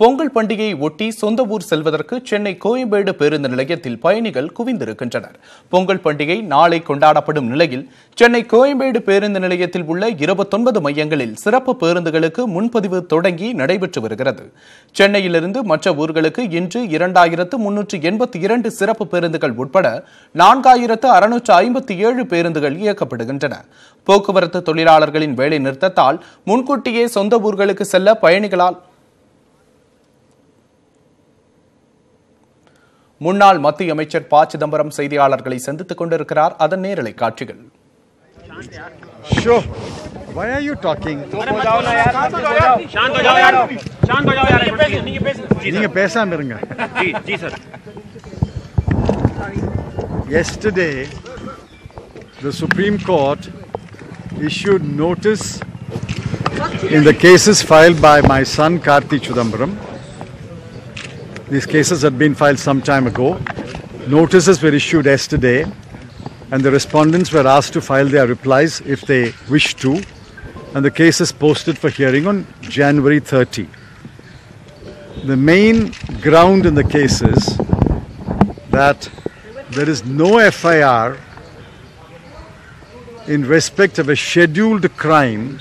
பொங்கல் பண்டிகையை ஒட்டி சொந்த ஊர் செல்வதற்கு சென்னை கோயம்பேடு பேருந்து நிலையத்தில் பயணிகள் குவிந்திருக்கின்றனர். பொங்கல் பண்டிகை நாளை கொண்டாடப்படும் நிலையில் சென்னை கோயம்பேடு பேருந்து நிலையத்தில் உள்ள இருபத்தொன்பது மையங்களில் சிறப்பு பேருந்துகளுக்கு முன்பதிவு தொடங்கி நடைபெற்று வருகிறது. சென்னையிலிருந்து மற்ற ஊர்களுக்கு இன்று இரண்டாயிரத்து முன்னூற்று எண்பத்தி இரண்டு சிறப்பு பேருந்துகள் உட்பட நான்காயிரத்து அறுநூற்று ஐம்பத்தி ஏழு பேருந்துகள் இயக்கப்படுகின்றன. போக்குவரத்து தொழிலாளர்களின் வேலை நிறுத்தத்தால் முன்கூட்டியே சொந்த ஊர்களுக்கு செல்ல பயணிகளால் முன்னாள் மத்திய அமைச்சர் ப சிதம்பரம் செய்தியாளர்களை சந்தித்துக் கொண்டிருக்கிறார் அதன் நேரலை காட்சிகள் நீங்க பேசாம இருங்க Yesterday, the Supreme Court issued notice in the cases filed by my son Karthi Chidambaram These cases had been filed some time ago. Notices were issued yesterday, and the respondents were asked to file their replies if they wish to. And the case is posted for hearing on January 30. The main ground in the case is that there is no FIR in respect of a scheduled crime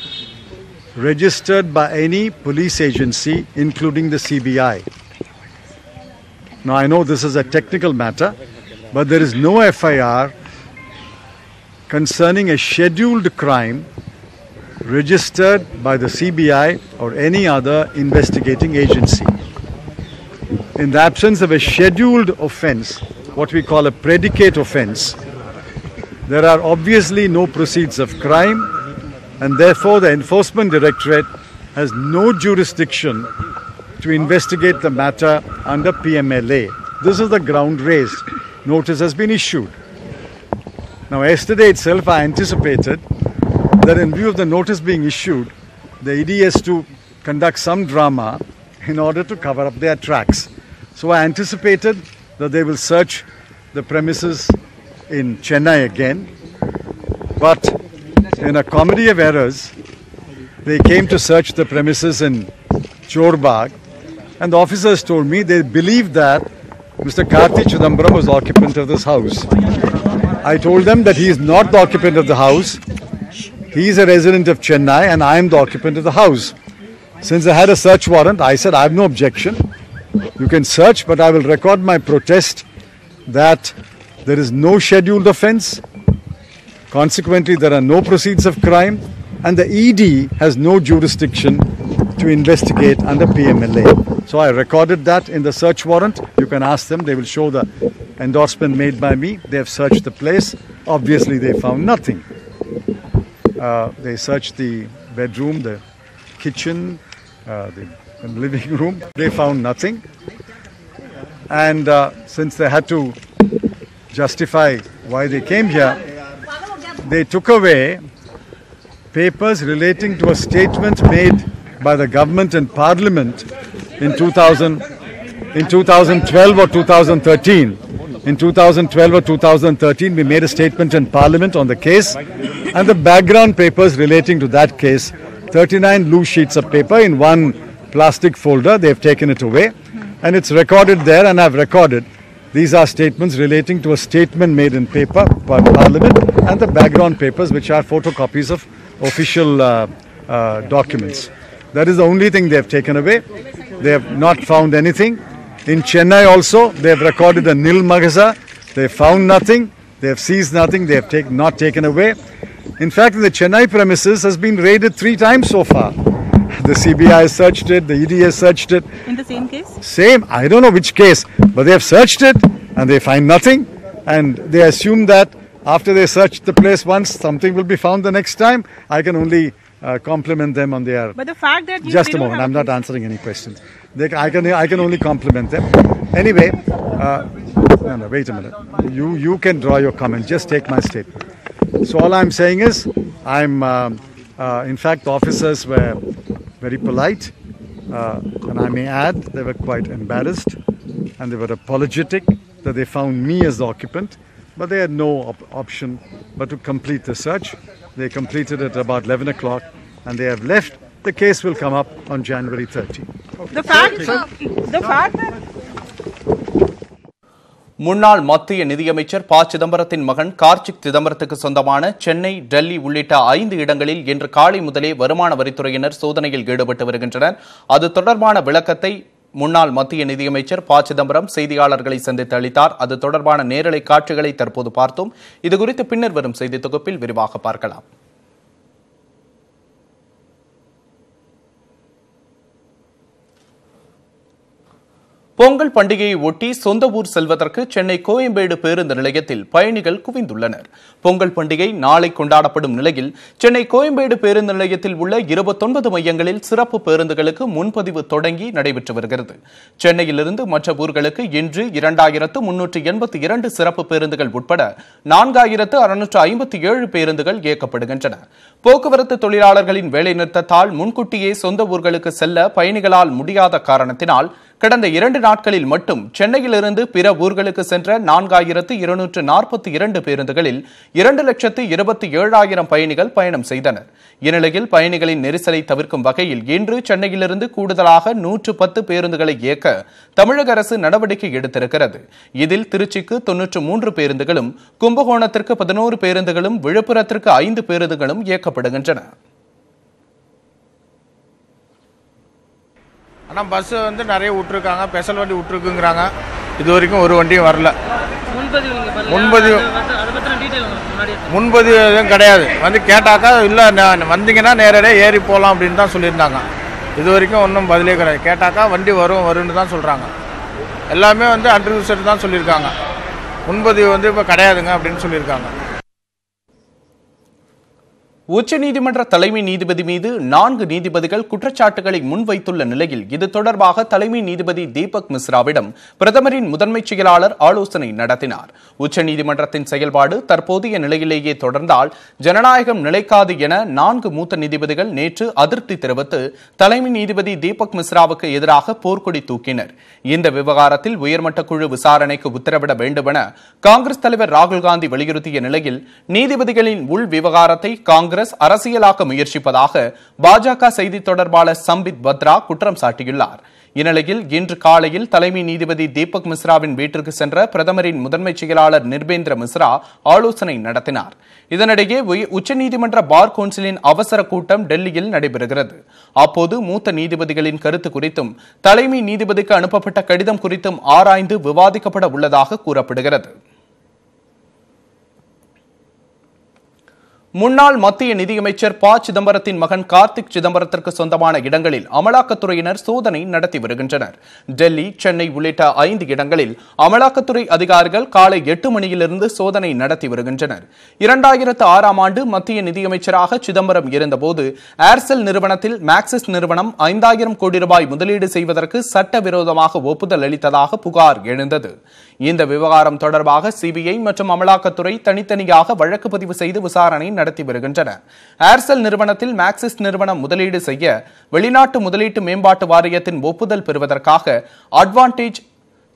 registered by any police agency, including the CBI. Now, I know this is a technical matter, but there is no FIR concerning a scheduled crime registered by the CBI or any other investigating agency. In the absence of a scheduled offense, what we call a predicate offense, there are obviously no proceeds of crime, and therefore the Enforcement Directorate has no jurisdiction to investigate the matter under PMLA. This is the ground raised. Notice has been issued. Now, yesterday itself, I anticipated that in view of the notice being issued, the ED has to conduct some drama in order to cover up their tracks. So I anticipated that they will search the premises in Chennai again. But in a comedy of errors, they came to search the premises in Chorbagh, and the officers told me they believed that Mr. Karthi Chidambaram was the occupant of this house. I told them that he is not the occupant of the house. He is a resident of Chennai and I am the occupant of the house. Since I had a search warrant, I said I have no objection. You can search, but I will record my protest that there is no scheduled offense. Consequently, there are no proceeds of crime, and the ED has no jurisdiction to investigate under PMLA. So I recorded that in the search warrant. You can ask them, they will show the endorsement made by me. They have searched the place. Obviously, they found nothing. Uh, they searched the bedroom, the kitchen, uh, the living room. They found nothing. And uh, since they had to justify why they came here, they took away papers relating to a statement made by the government and parliament in 2000 in 2012 or 2013 in 2012 or 2013 we made a statement in parliament on the case and the background papers relating to that case 39 loose sheets of paper in one plastic folder they've taken it away and it's recorded there and I've recorded these are statements relating to a statement made in paper by Parliament and the background papers, which are photocopies of official uh, uh, documents. That is the only thing they have taken away. They have not found anything. In Chennai also, they have recorded a nil magaza. They have found nothing. They have seized nothing. They have take, not taken away. In fact, the Chennai premises has been raided three times so far. The CBI has searched it. The ED has searched it. In the same case? Same, I don't know which case, but they have searched it and they find nothing. And they assume that after they search the place once, something will be found the next time. I can only uh, compliment them on their. But the fact that Just a moment, I'm not answering any questions. They, I, can, I can only compliment them. Anyway, uh, no, no, wait a minute. You, you can draw your comment, just take my statement. So all I'm saying is, I'm, um, uh, in fact, the officers were very polite, uh, and I may add, they were quite embarrassed, and they were apologetic that they found me as the occupant, but they had no op- option but to complete the search. They completed it about 11 o'clock, and they have left the case will come up on January 30. The fact, the fact that முன்னாள் மத்திய நிதியமைச்சர் ப சிதம்பரத்தின் மகன் கார்த்திக் சிதம்பரத்துக்கு சொந்தமான சென்னை டெல்லி உள்ளிட்ட ஐந்து இடங்களில் இன்று காலை முதலே வருமான வரித்துறையினர் சோதனையில் ஈடுபட்டு வருகின்றனர் அது தொடர்பான விளக்கத்தை முன்னாள் மத்திய நிதியமைச்சர் ப. சிதம்பரம் செய்தியாளர்களை சந்தித்து அளித்தார். அது தொடர்பான நேரலை காட்சிகளை தற்போது பார்த்தோம். இதுகுறித்து பின்னர் வரும் செய்தி தொகுப்பில் விரிவாக பார்க்கலாம். பொங்கல் பண்டிகையை ஒட்டி சொந்த ஊர் செல்வதற்கு சென்னை கோயம்பேடு பேருந்து நிலையத்தில் பயணிகள் குவிந்துள்ளனர். பொங்கல் பண்டிகை நாளை கொண்டாடப்படும் நிலையில் சென்னை கோயம்பேடு பேருந்து நிலையத்தில் உள்ள இருபத்தொன்பது மையங்களில் சிறப்பு பேருந்துகளுக்கு முன்பதிவு தொடங்கி நடைபெற்று வருகிறது. சென்னையிலிருந்து மற்ற ஊர்களுக்கு இன்று இரண்டாயிரத்து முன்னூற்று எண்பத்தி இரண்டு சிறப்பு பேருந்துகள் உட்பட நான்காயிரத்து அறுநூற்று ஐம்பத்தி ஏழு பேருந்துகள் இயக்கப்படுகின்றன. போக்குவரத்து தொழிலாளர்களின் வேலைநிறுத்தத்தால் முன்கூட்டியே சொந்த ஊர்களுக்கு செல்ல பயணிகளால் முடியாத காரணத்தினால் கடந்த இரண்டு நாட்களில் மட்டும் சென்னையிலிருந்து பிற ஊர்களுக்கு சென்ற நான்காயிரத்து இருநூற்று நாற்பத்தி இரண்டு பேருந்துகளில் இரண்டு லட்சத்து இருபத்தி ஏழாயிரம் பயணிகள் பயணம் செய்தனர். இந்நிலையில் பயணிகளின் நெரிசலை தவிர்க்கும் வகையில் இன்று சென்னையிலிருந்து கூடுதலாக நூற்று பத்து பேருந்துகளை இயக்க தமிழக அரசு நடவடிக்கை எடுத்திருக்கிறது. இதில் திருச்சிக்கு தொன்னூற்று மூன்று பேருந்துகளும் கும்பகோணத்திற்கு பதினோரு பேருந்துகளும் விழுப்புரத்திற்கு ஐந்து பேருந்துகளும் இயக்கப்படுகின்றன. ஆனால் பஸ்ஸு வந்து நிறைய விட்ருக்காங்க ஸ்பெஷல் வண்டி விட்ருக்குங்கிறாங்க இது வரைக்கும் ஒரு வண்டியும் வரல. முன்பதிவு. முன்பதிவு எதுவும் கிடையாது. வந்து கேட்டாக்கா இல்லை நான் வந்தீங்கன்னா நேரடியாக ஏறி போகலாம் அப்படின்னு தான் சொல்லியிருந்தாங்க. இது வரைக்கும் ஒன்றும் பதிலே கிடையாது. கேட்டாக்கா வண்டி வரும் வரும்னு தான் சொல்கிறாங்க எல்லாமே வந்து அன்ரிசர்வ் தான் சொல்லியிருக்காங்க. முன்பதிவு வந்து இப்போ கிடையாதுங்க அப்படின்னு சொல்லியிருக்காங்க. உச்சநீதிமன்ற தலைமை நீதிபதி மீது நான்கு நீதிபதிகள் குற்றச்சாட்டுகளை முன்வைத்துள்ள நிலையில் இது தொடர்பாக தலைமை நீதிபதி தீபக் மிஸ்ராவிடம் பிரதமரின் முதன்மைச் செயலாளர் ஆலோசனை நடத்தினார். உச்சநீதிமன்றத்தின் செயல்பாடு தற்போதைய நிலையிலேயே தொடர்ந்தால் ஜனநாயகம் நிலைக்காது என நான்கு மூத்த நீதிபதிகள் நேற்று அதிருப்தி தெரிவித்து தலைமை நீதிபதி தீபக் மிஸ்ராவுக்கு எதிராக போர்க்கொடி தூக்கினர். இந்த விவகாரத்தில் உயர்மட்ட குழு விசாரணைக்கு உத்தரவிட வேண்டுமென காங்கிரஸ் தலைவர் ராகுல் காந்தி வலியுறுத்திய நிலையில் நீதிபதிகளின் உள் விவகாரத்தை காங்கிரஸ் காங்கிரஸ் அரசியலாக்க முயற்சிப்பதாக பாஜக செய்தி தொடர்பாளர் சம்பித் பத்ரா குற்றம் சாட்டியுள்ளார். இந்நிலையில் இன்று காலையில் தலைமை நீதிபதி தீபக் மிஸ்ராவின் வீட்டிற்கு சென்ற பிரதமரின் முதன்மைச் செயலாளர் நிர்பேந்திர மிஸ்ரா ஆலோசனை நடத்தினார். இதனிடையே உச்சநீதிமன்ற பார் கவுன்சிலின் அவசர கூட்டம் டெல்லியில் நடைபெறுகிறது. அப்போது மூத்த நீதிபதிகளின் கருத்து குறித்தும் தலைமை நீதிபதிக்கு அனுப்பப்பட்ட கடிதம் குறித்தும் ஆராய்ந்து விவாதிக்கப்பட உள்ளதாக கூறப்படுகிறது. முன்னாள் மத்திய நிதியமைச்சர் ப. சிதம்பரத்தின் மகன் கார்த்திக் சிதம்பரத்திற்கு சொந்தமான இடங்களில் அமலாக்கத்துறையினர் சோதனை நடத்தி வருகின்றனர். டெல்லி சென்னை உள்ளிட்ட ஐந்து இடங்களில் அமலாக்கத்துறை அதிகாரிகள் காலை எட்டு மணியிலிருந்து சோதனை நடத்தி வருகின்றனர். இரண்டாயிரத்து ஆறாம் ஆண்டு மத்திய நிதியமைச்சராக சிதம்பரம் இருந்தபோது ஏர்செல் நிறுவனத்தில் மேக்சிஸ் நிறுவனம் ஐந்தாயிரம் கோடி ரூபாய் முதலீடு செய்வதற்கு சட்டவிரோதமாக ஒப்புதல் அளித்ததாக புகார் எழுந்தது. இந்த விவகாரம் தொடர்பாக சிபிஐ மற்றும் அமலாக்கத்துறை தனித்தனியாக வழக்கு பதிவு செய்து விசாரணை நடத்தி வருகின்றன. ஏர்செல் நிறுவனத்தில் மேக்சிஸ் நிறுவனம் முதலீடு செய்ய வெளிநாட்டு முதலீட்டு மேம்பாட்டு வாரியத்தின் ஒப்புதல் பெறுவதற்காக அட்வான்டேஜ்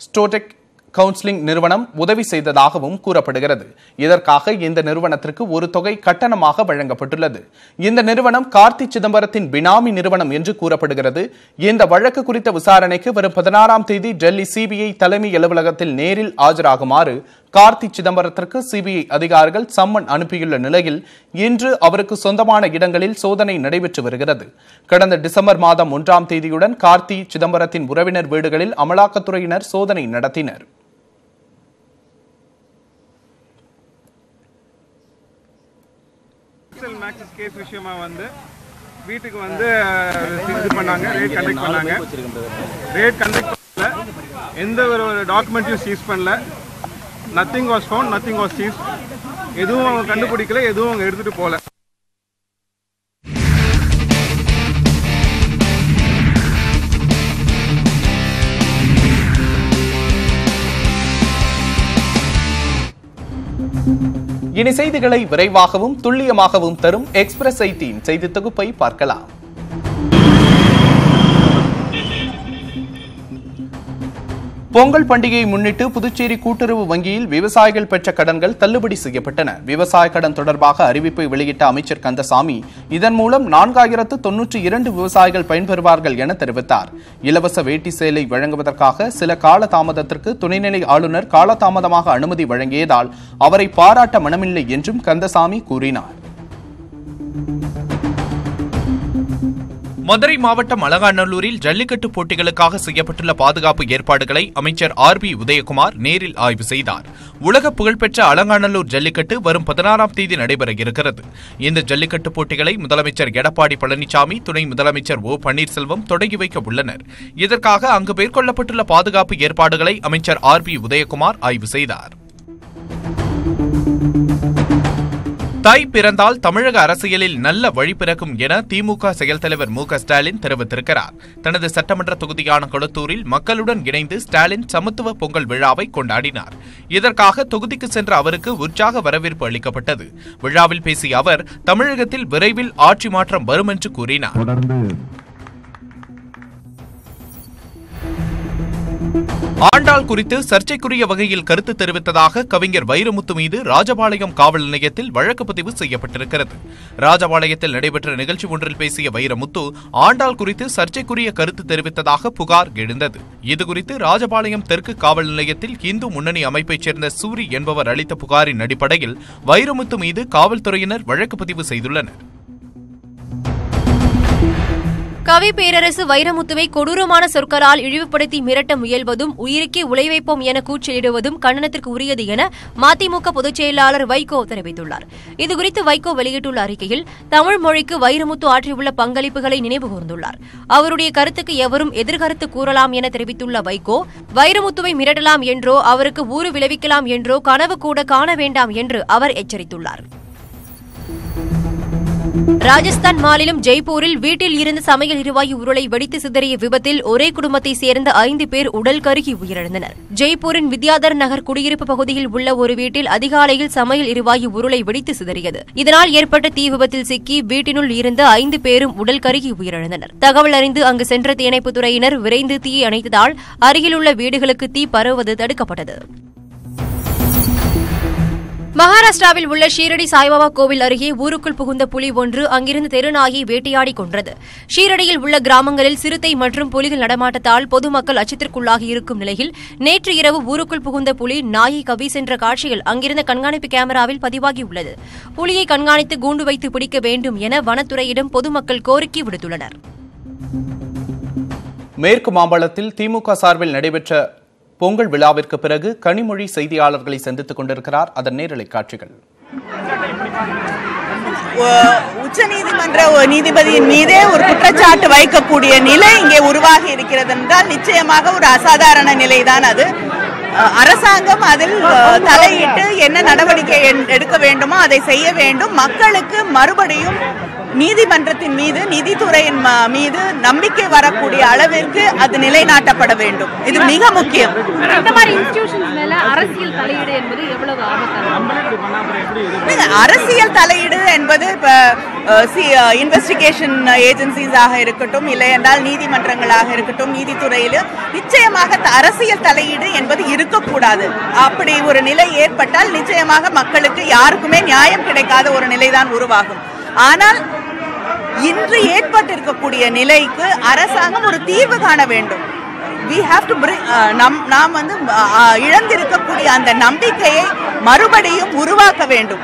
ஸ்டோடெக் கவுன்சிலிங் நிறுவனம் உதவி செய்ததாகவும் கூறப்படுகிறது. இதற்காக இந்த நிறுவனத்திற்கு ஒரு தொகை கட்டணமாக வழங்கப்பட்டுள்ளது. இந்த நிறுவனம் கார்த்தி சிதம்பரத்தின் பினாமி நிறுவனம் என்று கூறப்படுகிறது. இந்த வழக்கு குறித்த விசாரணைக்கு வரும் பதினாறாம் தேதி டெல்லி சிபிஐ தலைமை அலுவலகத்தில் நேரில் ஆஜராகுமாறு கார்த்தி சிதம்பரத்திற்கு சிபிஐ அதிகாரிகள் சம்மன் அனுப்பியுள்ள நிலையில் இன்று அவருக்கு சொந்தமான இடங்களில் சோதனை நடைபெற்று வருகிறது. கடந்த டிசம்பர் மாதம் ஒன்றாம் தேதியுடன் கார்த்தி சிதம்பரத்தின் உறவினர் வீடுகளில் அமலாக்கத்துறையினர் சோதனை நடத்தினர். எக்ஸல் மேக்ஸஸ் கேஸ் விஷயமா வந்து வீட்டுக்கு வந்து இது பண்ணாங்க. ரேட் கண்டக்ட் பண்ணாங்க. ரேட் கண்டக்ட் பண்ணல. எந்த ஒரு ஒரு டாக்குமெண்ட்டையும் சீஸ் பண்ணல. Nothing was found nothing was seize எதுவும் அவங்க கண்டுபிடிக்கல எதுவும் அவங்க எடுத்துட்டு போகல இனி செய்திகளை விரைவாகவும் துல்லியமாகவும் தரும் எக்ஸ்பிரஸ் எயிட்டீன் செய்தி தொகுப்பை பார்க்கலாம். பொங்கல் பண்டிகையை முன்னிட்டு புதுச்சேரி கூட்டுறவு வங்கியில் விவசாயிகள் பெற்ற கடன்கள் தள்ளுபடி செய்யப்பட்டன. விவசாய கடன் தொடர்பாக அறிவிப்பை வெளியிட்ட அமைச்சர் கந்தசாமி இதன் மூலம் நான்காயிரத்து தொன்னூற்றி இரண்டு விவசாயிகள் பயன்பெறுவார்கள் என தெரிவித்தார். இலவச வேட்டி சேலை வழங்குவதற்காக சில கால தாமதத்திற்கு துணைநிலை ஆளுநர் காலதாமதமாக அனுமதி வழங்கியதால் அவரை பாராட்ட மனமில்லை என்றும் கந்தசாமி கூறினார். மதுரை மாவட்டம் அலங்காநல்லூரில் ஜல்லிக்கட்டு போட்டிகளுக்காக செய்யப்பட்டுள்ள பாதுகாப்பு ஏற்பாடுகளை அமைச்சர் ஆர் பி உதயகுமார் நேரில் ஆய்வு செய்தார். உலக புகழ்பெற்ற அலங்காநல்லூர் ஜல்லிக்கட்டு வரும் பதினாறாம் தேதி நடைபெற இருக்கிறது. இந்த ஜல்லிக்கட்டு போட்டிகளை முதலமைச்சர் எடப்பாடி பழனிசாமி துணை முதலமைச்சர் ஓ பன்னீர்செல்வம் தொடங்கி வைக்க உள்ளனர். இதற்காக அங்கு மேற்கொள்ளப்பட்டுள்ள பாதுகாப்பு ஏற்பாடுகளை அமைச்சர் ஆர் பி உதயகுமார் ஆய்வு செய்தார். தாய் பிறந்தால் தமிழக அரசியலில் நல்ல வழி பிறக்கும் என திமுக செயல் தலைவர் மு ஸ்டாலின் தெரிவித்திருக்கிறார். தனது சட்டமன்ற தொகுதியான கொளத்தூரில் மக்களுடன் இணைந்து ஸ்டாலின் சமத்துவ பொங்கல் விழாவை கொண்டாடினார். இதற்காக தொகுதிக்கு சென்ற அவருக்கு உற்சாக வரவேற்பு அளிக்கப்பட்டது. விழாவில் பேசிய அவர் தமிழகத்தில் விரைவில் ஆட்சி மாற்றம் வரும் என்று கூறினார். ஆண்டாள் குறித்து சர்ச்சைக்குரிய வகையில் கருத்து தெரிவித்ததாக கவிஞர் வைரமுத்து மீது ராஜபாளையம் காவல் நிலையத்தில் வழக்கு பதிவு செய்யப்பட்டிருக்கிறது. ராஜபாளையத்தில் நடைபெற்ற நிகழ்ச்சி ஒன்றில் பேசிய வைரமுத்து ஆண்டாள் குறித்து சர்ச்சைக்குரிய கருத்து தெரிவித்ததாக புகார் எழுந்தது. இதுகுறித்து ராஜபாளையம் தெற்கு காவல் நிலையத்தில் இந்து முன்னணி அமைப்பைச் சேர்ந்த சூரி என்பவர் அளித்த புகாரின் அடிப்படையில் வைரமுத்து மீது காவல்துறையினர் வழக்கு பதிவு செய்துள்ளனர். கவி பேரரசு வைரமுத்துவை கொடூரமான சொற்களால் இழிவுபடுத்தி மிரட்ட முயல்வதும் உயிருக்கே உழை வைப்போம் என கூச்சலிடுவதும் கண்டனத்திற்கு உரியது என மதிமுக பொதுச் செயலாளர் வைகோ தெரிவித்துள்ளார். இதுகுறித்து வைகோ வெளியிட்டுள்ள அறிக்கையில் தமிழ் மொழிக்கு வைரமுத்து ஆற்றியுள்ள பங்களிப்புகளை நினைவுகூர்ந்துள்ளார் அவருடைய கருத்துக்கு எவரும் எதிர்கருத்து கூறலாம் என தெரிவித்துள்ள வைகோ வைரமுத்துவை மிரட்டலாம் என்றோ அவருக்கு ஊறு விளைவிக்கலாம் என்றோ கனவு கூட காண வேண்டாம் என்று அவர் எச்சரித்துள்ளார். ராஜஸ்தான் மாநிலம் ஜெய்ப்பூரில் வீட்டில் இருந்து சமையல் எரிவாயு உருளை வெடித்து சிதறிய விபத்தில் ஒரே குடும்பத்தைச் சேர்ந்த ஐந்து பேர் உடல் கருகி உயிரிழந்தனர். ஜெய்ப்பூரின் வித்யாதர் நகர் குடியிருப்பு பகுதியில் உள்ள ஒரு வீட்டில் அதிகாலையில் சமையல் எரிவாயு உருளை வெடித்து சிதறியது. இதனால் ஏற்பட்ட தீ விபத்தில் சிக்கி வீட்டினுள் இருந்த ஐந்து பேரும் உடல் கருகி உயிரிழந்தனர். தகவல் அறிந்து அங்கு சென்ற தீயணைப்புத் துறையினர் விரைந்து தீயை அணைத்ததால் அருகிலுள்ள வீடுகளுக்கு தீ பரவுவது தடுக்கப்பட்டது. மகாராஷ்டிராவில் உள்ள ஷீரடி சாய்பாபா கோவில் அருகே ஊருக்குள் புகுந்த புலி ஒன்று அங்கிருந்து தெருநாயை வேட்டையாடி கொன்றது. ஷீரடியில் உள்ள கிராமங்களில் சிறுத்தை மற்றும் புலிகள் நடமாட்டத்தால் பொதுமக்கள் அச்சத்திற்குள்ளாகி இருக்கும் நிலையில் நேற்று இரவு ஊருக்குள் புகுந்த புலி நாயை கவி சென்ற காட்சிகள் அங்கிருந்த கண்காணிப்பு கேமராவில் பதிவாகியுள்ளது. புலியை கண்காணித்து கூண்டு வைத்து பிடிக்க வேண்டும் என வனத்துறையிடம் பொதுமக்கள் கோரிக்கை விடுத்துள்ளனர். மேற்கு மாம்பழத்தில் திமுக சார்பில் நடைபெற்ற பொங்கல் விழாவிற்கு பிறகு கனிமொழி செய்தியாளர்களை சந்தித்துக் கொண்டிருக்கிறார். அதன் நேரலை காட்சிகள். உச்ச நீதிமன்ற நீதிபதியின் மீதே ஒரு குற்றச்சாட்டு வைக்கக்கூடிய நிலை இங்கே உருவாகி இருக்கிறது என்றால் நிச்சயமாக ஒரு அசாதாரண நிலைதான் அது. அரசாங்கம் அதில் தலையிட்டு என்ன நடவடிக்கை எடுக்க வேண்டுமோ அதை செய்ய வேண்டும். மக்களுக்கு மறுபடியும் நீதிமன்றத்தின் மீது நிதித்துறையின் மீது நம்பிக்கை வரக்கூடிய அளவிற்கு அது நிலைநாட்டப்பட வேண்டும். இது மிக முக்கியம். அரசியல் தலையீடு என்பது இன்வெஸ்டிகேஷன் ஏஜென்சிஸாக இருக்கட்டும் இல்லை என்றால் நீதிமன்றங்களாக இருக்கட்டும் நீதித்துறையில் நிச்சயமாக அரசியல் தலையீடு என்பது இருக்கக்கூடாது. அப்படி ஒரு நிலை ஏற்பட்டால் நிச்சயமாக மக்களுக்கு யாருக்குமே நியாயம் கிடைக்காத ஒரு நிலைதான் உருவாகும். ஆனால் இன்று ஏற்பட்டிருக்கக்கூடிய நிலைக்கு அரசாங்கம் ஒரு தீர்வு காண வேண்டும். We have to bring uh, நம் நாம் வந்து uh, uh, இழந்திருக்கக்கூடிய அந்த நம்பிக்கையை மறுபடியும் உருவாக்க வேண்டும்.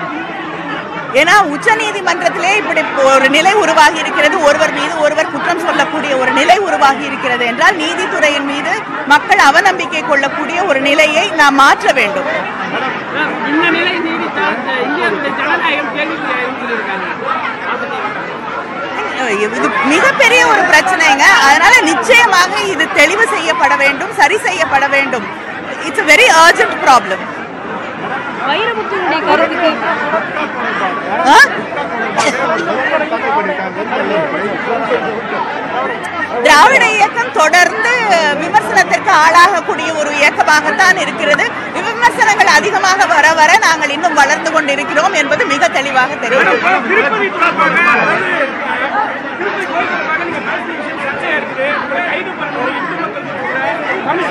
ஏன்னா உச்ச நீதிமன்றத்திலே இப்படி ஒரு நிலை உருவாகி இருக்கிறது ஒருவர் மீது ஒருவர் குற்றம் சொல்லக்கூடிய ஒரு நிலை உருவாகி இருக்கிறது என்றால் நீதித்துறையின் மீது மக்கள் அவநம்பிக்கை கொள்ளக்கூடிய ஒரு நிலையை நாம் மாற்ற வேண்டும். இந்த நிலை நீடித்தால் ஜனநாயகம் இது மிகப்பெரிய ஒரு பிரச்சனைங்க. அதனால நிச்சயமாக இது தெளிவு செய்யப்பட வேண்டும் சரி செய்யப்பட வேண்டும். இட்ஸ் வெரி அர்ஜென்ட் ப்ராப்ளம் திராவிட இயக்கம் தொடர்ந்து விமர்சனத்திற்கு ஆளாகக்கூடிய ஒரு இயக்கமாகத்தான் இருக்கிறது. விமர்சனங்கள் அதிகமாக வர வர நாங்கள் இன்னும் வளர்ந்து கொண்டிருக்கிறோம் என்பது மிக தெளிவாக தெரியும்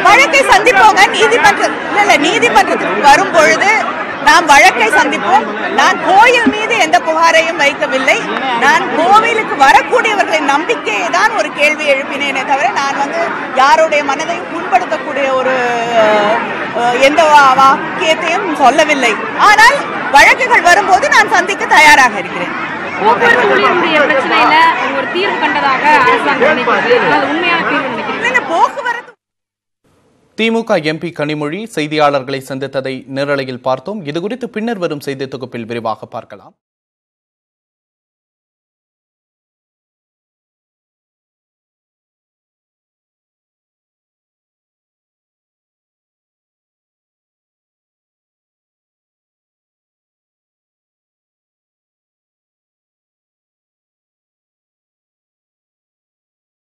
வழக்கை சந்திப்போங்க. நீதிமன்ற இல்ல இல்ல நீதிமன்றத்துக்கு வரும் பொழுது நாம் வழக்கை சந்திப்போம். நான் கோயில் மீது எந்த புகாரையும் வைக்கவில்லை. நான் கோவிலுக்கு வரக்கூடியவர்களின் நம்பிக்கையை தான் ஒரு கேள்வி எழுப்பினேனே தவிர நான் வந்து யாருடைய மனதையும் புண்படுத்தக்கூடிய ஒரு எந்த வாக்கியத்தையும் சொல்லவில்லை. ஆனால் வழக்குகள் வரும்போது நான் சந்திக்க தயாராக இருக்கிறேன். போக்குவரத்து ஊழியருடைய பிரச்சனையில ஒரு தீர்வு கண்டதாக அரசாங்கம் நினைக்கிறது. அது உண்மையான தீர்வு போக்குவரத்து திமுக எம்பி கனிமொழி செய்தியாளர்களை சந்தித்ததை நேரலையில் பார்த்தோம். இதுகுறித்து பின்னர் வரும் செய்தி தொகுப்பில் விரிவாக பார்க்கலாம்.